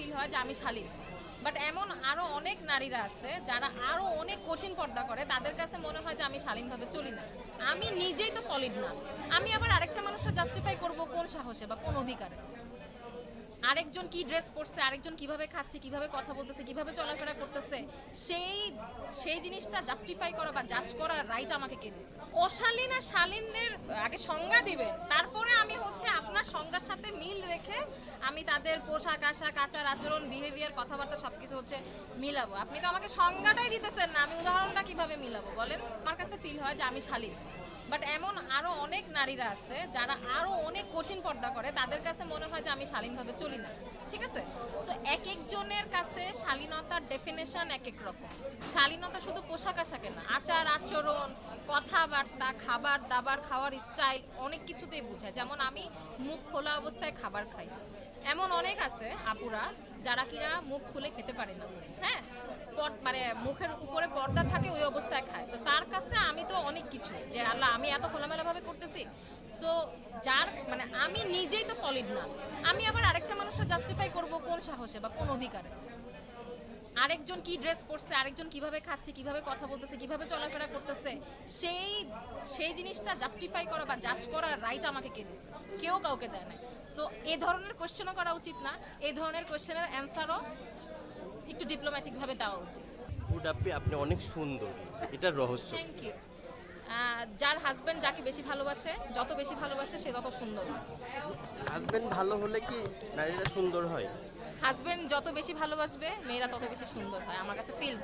Feel হয় যে আমি শালীন। বাট এমন আরও অনেক নারীরা আছে যারা আরও অনেক কঠিন পর্দা করে, তাদের কাছে মনে হয় যে আমি শালীনভাবে চলি না। আমি নিজেই তো সলিড না। আমি আবার আরেকটা মানুষকে জাস্টিফাই করব কোন সাহসে বা কোন অধিকারে। আরেকজন কি ড্রেস পরছে, আরেকজন কীভাবে খাচ্ছে, কীভাবে কথা বলতেছে, কীভাবে চলাফেরা করতেছে, সেই সেই জিনিসটা জাস্টিফাই করা বা জাজ করার রাইট আমাকে কে দিছে? অশালীন আর শালীনের আগে সংজ্ঞা দিবেন তারপরে সংজ্ঞার সাথে মিল রেখে আমি তাদের পোশাক, আশাক, আচার, আচরণ বিহেভিয়ার কথাবার্তা সবকিছু হচ্ছে মিলাবো। আপনি তো আমাকে সংজ্ঞাটাই দিতেছেন না, আমি উদাহরণটা কীভাবে মিলাবো বলেন? আমার কাছে ফিল হয় যে আমি শালীন। বাট এমন আরও অনেক নারীরা আছে যারা আরও অনেক কঠিন পর্দা করে, তাদের কাছে মনে হয় যে আমি শালীনভাবে চলি না। ঠিক আছে? সো এক একজনের কাছে শালীনতার ডেফিনেশন এক এক রকম। শালীনতা শুধু পোশাক, আশাকে না, আচার, আচরণ কথাবার্তা, খাবার দাবার খাওয়ার স্টাইল অনেক কিছুতেই বোঝায়। যেমন আমি মুখ খোলা অবস্থায় খাবার খাই। এমন অনেক আছে আপুরা যারা কিনা মুখ খুলে খেতে পারে না। হ্যাঁ? পট- মানে মুখের উপরে পর্দা থাকে ওই অবস্থায় খায়। তো তার কাছে আমি তো অনেক কিছু যে, আল্লাহ, আমি এত খোলামেলাভাবে করতেছি। সো যার মানে আমি নিজেই তো সলিড না। আমি আবার আরেকটা মানুষের জাস্টিফাই করব কোন সাহসে বা কোন অধিকারে। আরেকজন কি ড্রেস পরছে আরেকজন কীভাবে খাচ্ছে কীভাবে কথা বলতেছে কীভাবে চলাফেরা করতেছে সেই সেই জিনিসটা জাস্টিফাই করা বা জাজ করার রাইট আমাকে কে দিছে? কেউ কাউকে দেয় না সো এ ধরনের কোশ্চেনও করা উচিত না। এই ধরনের কোশ্চেনের অ্যান্সারও একটু ডিপ্লোম্যাটিক ভাবে দেওয়া উচিত। ফুড আপনি আপনি অনেক সুন্দর। এটা রহস্য। থ্যাংক ইউ যার হাজবেন্ড যাকে বেশি ভালোবাসে যত বেশি ভালোবাসে সে তত সুন্দর হয়। হাজবেন্ড ভালো হলে কি নারীরা সুন্দর হয়? হাজবেন্ড যত বেশি ভালোবাসবে মেয়েরা তত বেশি সুন্দর হয় আমার কাছে ফিল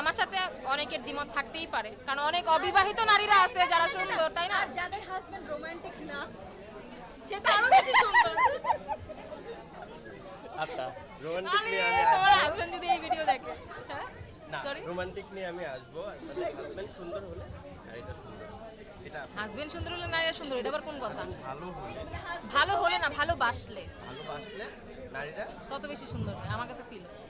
আমার সাথে অনেকের দ্বিমত থাকতেই পারে কারণ অনেক অবিবাহিত নারীরা আছে যারা সুন্দর তাই না? আর যাদের হাজবেন্ড রোমান্টিক না সে তো আরও বেশি সুন্দর। আচ্ছা রোমান্টিক নিয়ে আমি তোমার। হাজবেন্ড যদি এই ভিডিও দেখে। হ্যাঁ? না রোমান্টিক নিয়ে আমি আসব। হাজবেন্ড সুন্দর হলে নারীটা সুন্দর এটা হাজবেন্ড সুন্দর হলে নারীরা সুন্দর এটা আবার কোন কথা? ভালো হলে ভালো হলে না ভালোবাসলে। ভালোবাসলে নারীরা তত বেশি সুন্দর হয় আমার কাছে ফিল হয়।